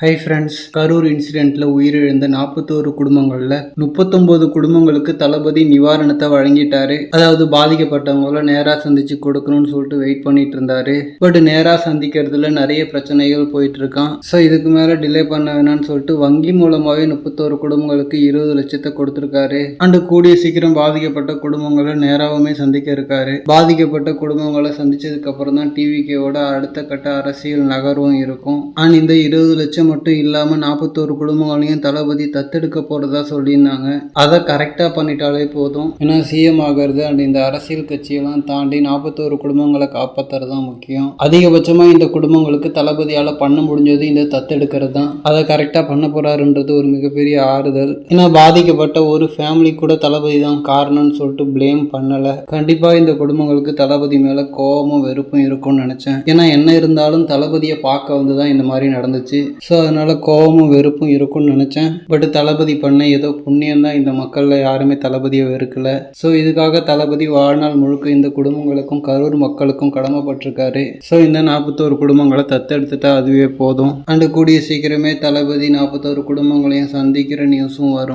Hi friends Karur இன்சிடெண்ட்ல உயிரிழந்த நாற்பத்தோரு குடும்பங்கள்ல முப்பத்தொன்பது குடும்பங்களுக்கு தளபதி நிவாரணத்தை வழங்கிட்டாரு. அதாவது பாதிக்கப்பட்டவங்கள நேராக சந்திச்சு கொடுக்கணும்னு சொல்லிட்டு வெயிட் பண்ணிட்டு இருந்தாரு. பட் நேராக சந்திக்கிறதுல நிறைய பிரச்சனைகள் போயிட்டு இருக்கான் ஸோ இதுக்கு மேல டிலே பண்ண வேணாம்னு சொல்லிட்டு வங்கி மூலமாகவே முப்பத்தோரு குடும்பங்களுக்கு இருபது லட்சத்தை கொடுத்துருக்காரு. அண்டு கூடிய சீக்கிரம் பாதிக்கப்பட்ட குடும்பங்களை நேராகவுமே சந்திக்க இருக்காரு. பாதிக்கப்பட்ட குடும்பங்களை சந்திச்சதுக்கு அப்புறம் தான் டிவிகேவோட அடுத்த கட்ட அரசியல் நகர்வும் இருக்கும். அண்ட் இந்த இருபது லட்சம் மட்டும் இல்லாம நாற்பத்தோரு குடும்பங்களையும் தளபதி தத்தெடுக்க போறதா சொல்லியிருந்தாங்க. அதை கரெக்டாக பண்ணிட்டாலே போதும். ஏன்னா சிஎம் ஆகிறது அண்ட் இந்த அரசியல் கட்சியெல்லாம் தாண்டி நாற்பத்தோரு குடும்பங்களை காப்பாத்துறது தான் முக்கியம். அதிகபட்சமாக இந்த குடும்பங்களுக்கு தளபதியால் பண்ண முடிஞ்சது இந்த தத்தெடுக்கிறது தான். அதை கரெக்டாக பண்ண போகிறாருன்றது ஒரு மிகப்பெரிய ஆறுதல். ஏன்னா பாதிக்கப்பட்ட ஒரு ஃபேமிலி கூட தளபதி தான் காரணம்னு சொல்லிட்டு ப்ளேம் பண்ணலை. கண்டிப்பாக இந்த குடும்பங்களுக்கு தளபதி மேலே கோபமும் வெறுப்பும் இருக்கும்னு நினச்சேன். ஏன்னா என்ன இருந்தாலும் தளபதியை பார்க்க வந்து தான் இந்த மாதிரி நடந்துச்சு. ஸோ அதனால கோபமும் வெறுப்பும் இருக்கும்னு நினச்சேன். பட் தளபதி பண்ண ஏதோ புண்ணியம் தான் இந்த மக்களில் யாருமே தளபதியை வெறுக்கல. ஸோ இதுக்காக தளபதி வாழ்நாள் முழுக்க இந்த குடும்பங்களுக்கும் கரூர் மக்களுக்கும் கடமைப்பட்டிருக்காரு. ஸோ இந்த நாற்பத்தோரு குடும்பங்களை தத்தெடுத்துட்டா அதுவே போதும். அண்டு கூடிய சீக்கிரமே தளபதி நாற்பத்தோரு குடும்பங்களையும் சந்திக்கிற நியூஸும் வரும்.